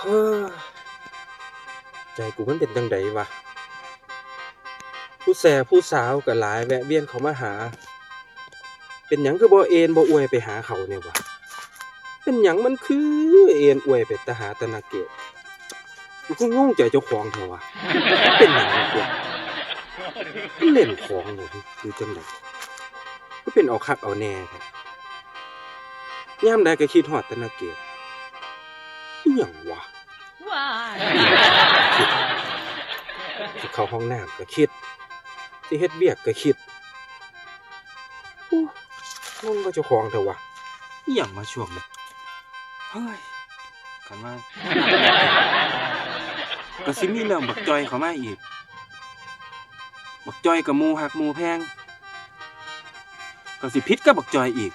เฮ้อใจกูมันเป็นจังไดวะ ผู้แสผู้สาวก็หลายแวะเวียนเขามาหา เป็นหยังคือบ่เอ็นบ่อวยไปหาเขาเนี่ยวะ เป็นหยังมันคือเอ็นอวยไปตหาแตนาเกตกูก็งงใจเจ้าของเถอะวะเป็นหยังวะกูมันเล่นของเหรอคือจังไดก็เป็นเอาคักเอาแน่ครับยามใดก็คิดฮอดแตนาเกตอหยังวะ สิเข้าห้องน้ำก็คิด สิเฮ็ดเวียกก็คิดโอ้งงก็เจ้าของเถอะวะอหยังมาช่วงนี้เฮ้ยกันว่าก็สิมีเรื่องบักจอยเข้ามาอีก บักจอยกับหมูหักหมูแพง ก็สิพิษกับบักจอยอีก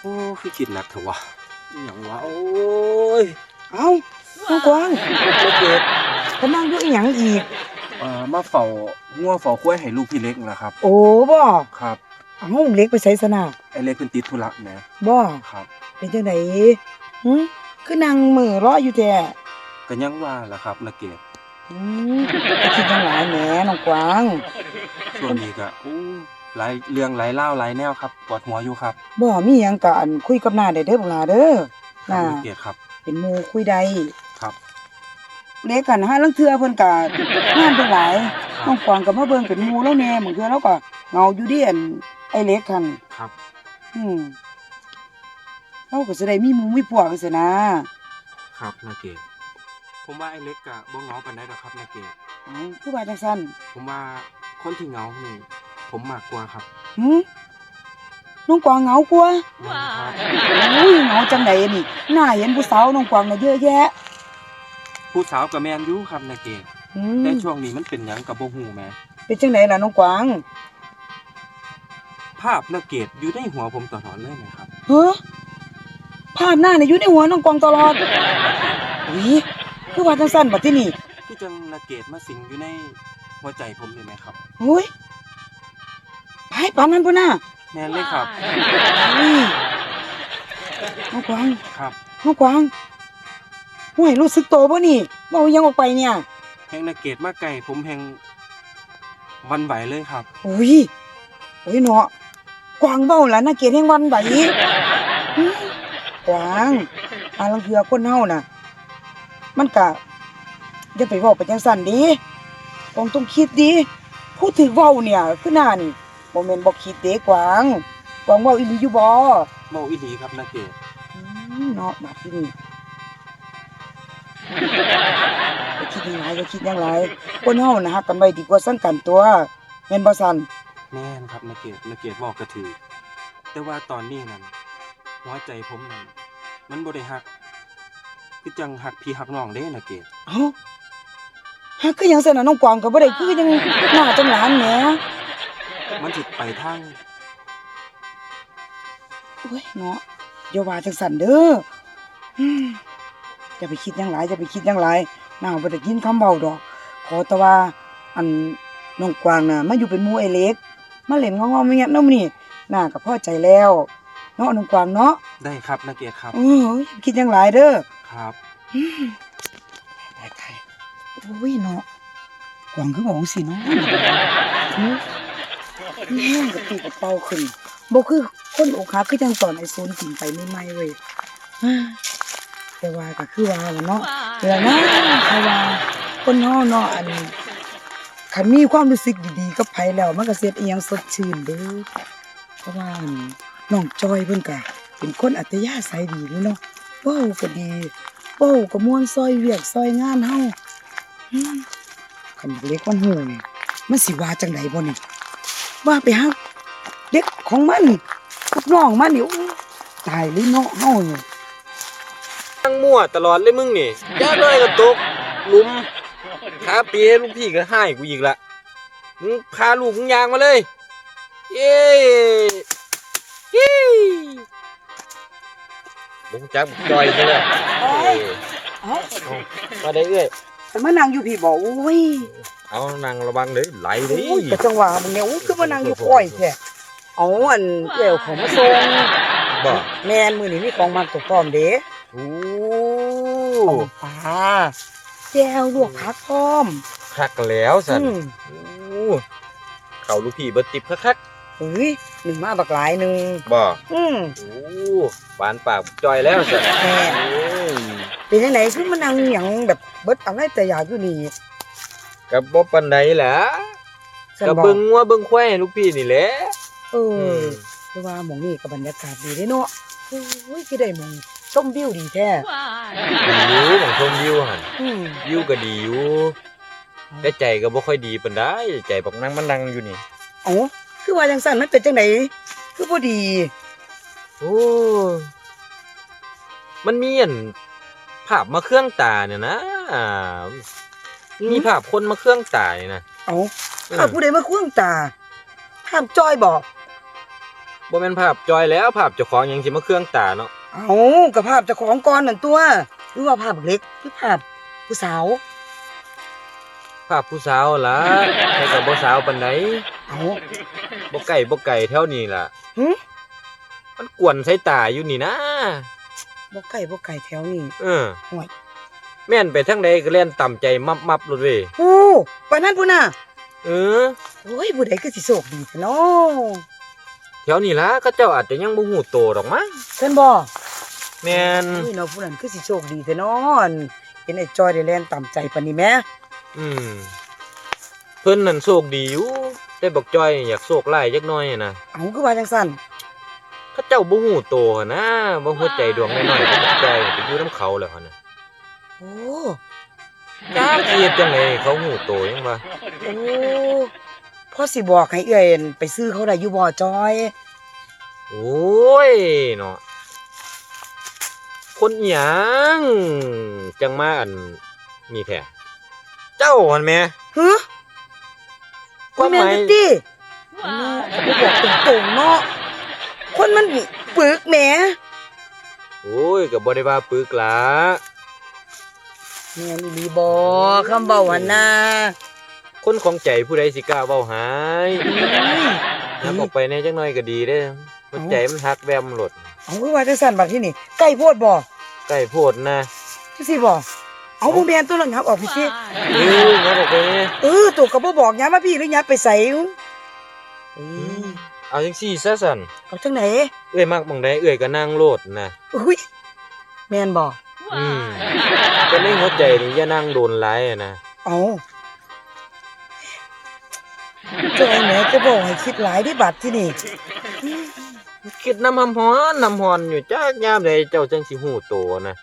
โอ้คือคิดหนักเถอะวะอหยังวะโอ้ย เอ้า น้องกวางโอเคก็นั่งอยู่อีหยังอีก เอ่อมาเฝ้างัวเฝ้าควายให้ลูกพี่เล็กนะครับ โอ้บ่ครับเอ้าเล็กไปใส่สนาไอเล็กเพิ่นติดธุระแหมบ่ครับเป็นจังไดหึคือนั่งมือรออยู่แท้ก็ยังว่าล่ะครับนาเกตอืมคิดจังหลายแหมน้องกวางช่วงนี้ก็อู้หลายเรื่องหลายเล่าวหลายแนวครับปวดหัวอยู่ครับบ่มีหยังก็อันคุยกับหน้าได้เด้อบักหลาเด้อครับน่านาเกตครับเป็นหมู่คุยได้ครับ เล็กกันหาลังเทื่อเพิ่นก็งานเพิ่นหลายครับน้องกวางก็มาเบิ่งเป็นหมู่แล้วแหน่บางเทื่อเราก็เหงาอยู่เดิอันไอ้เล็กคันครับ อืมเราก็สิได้มีหมู่มีพวกจังซี่นะครับนาเกตผมว่าไอเล็กก็บ่เหงาปานใดดอกครับนาเกตเอ้าคือว่าจังซั่นผมว่าคนที่เหงานี่ผมมากกว่าครับหืมน้องกวางเหงากว่าแม่นครับอุ้ยเหงาจังไดนี่น่าเห็นผู้สาวน้องกวางน่ะเยอะแยะ ผู้สาวก็แม่นอยู่ครับนาเกตอืแต่มช่วงนี้มันเป็นหยังก็บ่ฮู้แหมเป็นจังไดล่ะน้องกวางภาพนาเกตอยู่ในหัวผมตลอดเลยนะครับ เฮ้อภาพหน้านี่อยู่ในหัวน้องกวางตลอดอุ้ยคือว่าจังซั่นบัดที่นี่ที่จังนาเกตมาสิงอยู่ในหัวใจผมเลยไหมครับอุ้ยไปปานนั้นพุ่นน่ะแม่นเลยครับ อุ้ยน้องกวางครับ น้องกวาง ห่วยรู้สึกโตบ่นี่เว้าอิหยังออกไปเนี่ยแหงนาเกตมาไก่ผมแหงหวันไหวเลยครับอุ้ยโอ้ยเนาะกวางเบ้าล่ะน่าเกลียดแห่งวันไหวอื้อกวางอาลังเทือคนเฮาน่ะ มันกะอย่าไปเว้าไปจังสั่นดิกวางต้องคิดดิพูดถึงเว้าเนี่ยคือหน้านี่บ่แม่นบ่คิดเด้กวางกวางเว้าอีหลีอยู่บ่เมาอีหลีครับนาเกตอืมเนาะบาดที่นี่ อย่าคิดหยังหลายอย่าคิดหยังหลายคนเฮานะฮักกันไว้ดีกว่าสั่งกันตัวแม่นบ่สั่นแม่นครับนาเกตนาเกตบอกกระถือ แต่ว่าตอนนี้นั้นหัวใจผมนั้นมันบ่ได้หัก คือจังหักพี่หักน้องเด้นาเกตเอ้าฮักคือหยังซั่นน่ะน้องกวางก็บ่ได้คือจังหน้าจังหลานแหมมันสิไปทางโอ้ยเนาะอย่าว่าจังซั่นเด้ออืม อย่าไปคิดหยังหลายอย่าไปคิดหยังหลายน้าบ่ได้ยินคำเว้าดอก ขอแต่ว่าอันน้องกวางน่ะมาอยู่เป็นหมู่ไอ้เล็ก มาเล่นงอๆไม่งั้นเนาะมื้อนี้น้าก็พอใจแล้วเนาะน้องกวางเนาะได้ครับนาเกตครับเอออย่าไปคิดหยังหลายเด้อครับอืมตายตายโอ้ยเนาะกวางคือบอกสิเนาะอืมแม่งกระตุกกระเป๋าขึ้นบ่คือคนอกหักคือจังตอนไอ้โซนกินไปใหม่ๆเว้ยอ่า แต่ว่าก็คือว่าล่ะเนาะเวลานะเพราะว่าคนเฮาเนาะอันคันมีความรู้สึกดีๆกับไผแล้ว มันก็เสียดอีหยังสดชื่นเด้อเพราะว่าอันน้องจอยเพิ่นก็เป็นคนอัธยาศัยดีนี่เนาะเว้าก็ดีเป้าก็ม่วนซอยเวียกซอยงานเฮาอืมคันบักเล็กมันหูนี่มันสิว่าจังไดบ่นี่ว่าไปหาเด็กของมันกับน้องมันนี่โอ้ตายเลยเนาะเฮานี่ ตั้งมั่วตลอดเลยมึงนี่ยากเลยก็ตกหลุมขาเปียลูกพี่ก็ให้กูอีกละมึงพาลูกมึงยางมาเลย เย้เย้บุกจักบุกจอยซะแล้วเอ้ยเอ้ามาได้เอ้ยแต่มานั่งอยู่พี่บ่โอ้ยเอานั่งระวังเด้อไหลเด้โอ้ยก็จังหวะมึงเนี่ยโอ้ยคือมานั่งอยู่ค่อยแท้เอาอันเกี่ยวของมาส่งบ่แม่นมื้อนี้มีของมาตกพร้อมเด้ โอ้ต้มปลาแจ่วลวกผักพร้อมคักแล้วสันอืมโอ้เขาลูกพี่เบิดติบคักเฮ้ยหนึ่งมาบักหลายหนึ่งๆบ่อืมโอ้หวานปากจอยแล้วสันแม่โอ้ยเป็นจังไดคือมันนั่งหยังแบบเบิดอะไรแต่อยากอยู่นี่ก็บ่ปานใดล่ะฉันก็บอกเบิ่งงัวเบิ่งควายให้ลูกพี่นี่แหละเออคือว่าหมองนี่ก็บรรยากาศดีเด้เนาะโอ้ยคือได้หมอง ชมวิวดีแท้ดีอยู่ของชมวิวหั่นอืมวิวก็ดีอยู่แต่ใจก็บ่ค่อยดีปานใดใจบักนั่งมันนั่งอยู่นี่ เอ้าคือว่าจังซั่นมันเป็นจังไดคือบ่ดีโอ้มันมีอันภาพมาเครื่องตาเนี่ยนะมีภาพคนมาเครื่องตาเนี่ยนะเอ้าข้าผู้ใดมาควงตาห้ามจ้อยบอกบ่แม่นภาพจอยแล้วภาพเจ้าของยังสิมาเครื่องตาเนาะ เอ้ากับภาพเจ้าของก่อนนั่นตัว หรือว่าภาพเล็กหรือภาพผู้สาว ภาพผู้สาวล่ะแต่ก็บ่สาวปานใดเอ้าบ่ไก่บ่ไก่แถวนี้ล่ะหึมันกวนสายตาอยู่นี่นะบ่ไก่บ่ไก่แถวนี้เออห่วยแม่นไปทางใดก็เล่นต่ำใจมับมับๆโลดเว้ยโอ้ปานนั้นพุ่นน่ะเออ โอ้ยผู้ใดคือสิโชคดีซะเนาะแถวนี้ล่ะเขาเจ้าอาจจะยังบ่ฮู้โตดอกมั้งเพิ่นบ่ แม่นอุ้ยเนาะผู้นั้นคือสิโชคดีซะเนาะเห็นไอ้จอยได้แล่นตามใจปานนี้แหมอืมเพิ่นนั่นโชคดีอยู่แต่บักจ้อยอยากโชคหลายจักหน่อยอะนะเอ้าคือว่าจังซั่นเขาเจ้าบ่ฮู้โตหั่นนะบ่หัวใจดวงน้อยๆของบักจ้อยไปอยู่นํเขาแล้วหั่นน่ะโอ้จ้าเกียดจังไดเขาฮู้โตยังวะโอ้พ่อสิบอกให้เอื้อยไปซื้อเขาได้อยู่บ่จอย โอ้ยเนาะ คนอิหยังจังมาอันนี่แท้เจ้าหั่นแหม่ฮะความหแม่มายนติเนาะก็บอกตรงๆเนาะคนมันปึกแหมโอ้ยก็บ่ได้ว่าปึกหละแม่นอีหลีบ่คำเว้าหั่นน่ะคนของใจผู้ใดสิกล้าเว้าหายอุ้ยนับออกไปแน่จักหน่อยก็ดีเด้อหัวใจมันฮักแวมหลดเอาคือว่าจังซั่นบัดที่นี่ใกล้โพดบ่ใก ล้โพดนะจังซี่บ่เอาบ่แม่นตัวนั้นครับออกพี่สิเออนับออกไปแน่เออตัวก็บ่บอกยามมาพี่หรือยับไปใส่อุ้ยเอาจังซี่ซะสั่นเอาจังไหนเอ้ยมักบังใดเอ้ยก็นั่งโลดนะอุ้ยแม่นบ่อืมแต่ในหัวใจนี่อย่านั่งโดนหลายอะนะเอาจอยแหม่จะบอกให้คิดหลายได้บัดที่นี่ คิดน้ำหำฮ้อนน้ำฮ้อนอยู่จักยามใดเจ้าจังสิฮู้โตนะ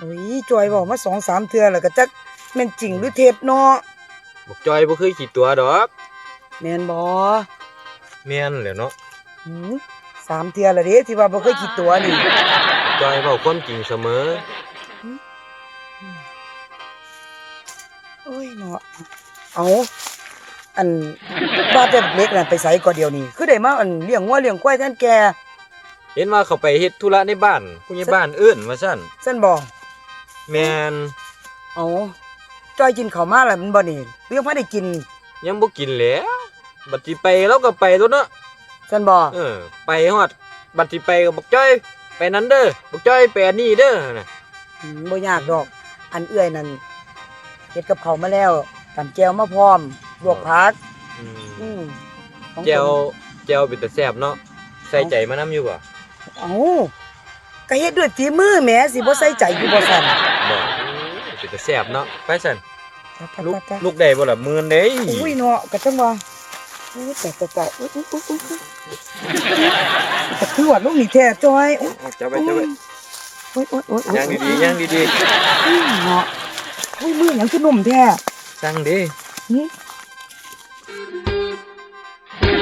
อุ้ยจอยบอกมาสองสามเทื่อแล้วก็จักแม่นจริงหรือเท็จเนาะบอกจอยบ่เคยขี้ตัวดอกแม่นบ่แม่นแหล้วเนาะหืมสามเทื่อและเด้ที่ว่าบ่เคยคิดตัวนี่จอยเว้าความจริงเสมอโอ้ยเนาะเอา อันบ้าแต่เล็กน่ะไปใส่ก่อนเดียวนี่คือได้มาอันเลี้ยงงัวเลี้ยงควายแทนแกเห็นว่าเขาไปเฮ็ดธุระในบ้านผู้ใหญ่บ้านเอิ้นว่าซั่นซั่นบ่แม่นเอาจอยกินข้าวมาแล้วมันบ่นี่หรือยังบ่ได้กิน ยังบ่กินแหล้วบัดสิไปเราก็ไปแล้วเนาะซั่นบ่เออไปฮอดบัดสิไปก็บอกจ้อยไปนั้นเด้อบอกจ้อยไปอันนี้เด้อน่ะอืมบ่ยากดอก อันเอื้อยนั่นเฮ็ดกับข้าวมาแล้วตำแจวมาพร้อม ลวกผักอืมอืมของแจวผมแจวเป็นแต่แซ่บเนาะใส่ใจมานํอยู่บ่เอ้าก็เฮ็ดด้วยฝีมือแหมสิบ่ใส่ใจอยู่บ่ซั่นบ่เป็นแต่แซ่บเนาะไปซั่นไปลูกๆๆลูกได้บ่ล่ะหมื่นเด้ๆอุ้ยเนาะก็จังว่าโอ้ยแต่แต่แต่อุ้ยอุ้ยอุ้ยอุ้ยอุ้ยแต่คือว่าลูกนี่แท้จอยอุ้ยเอาจับไว้จับไว้โอ้ยโอ้ยโอ้ยโอ้ยย่างดีๆย่างดีอุ้ยเนาะอุ้ยมือหยังคือนุ่มแท้ๆสั่งเด้หึ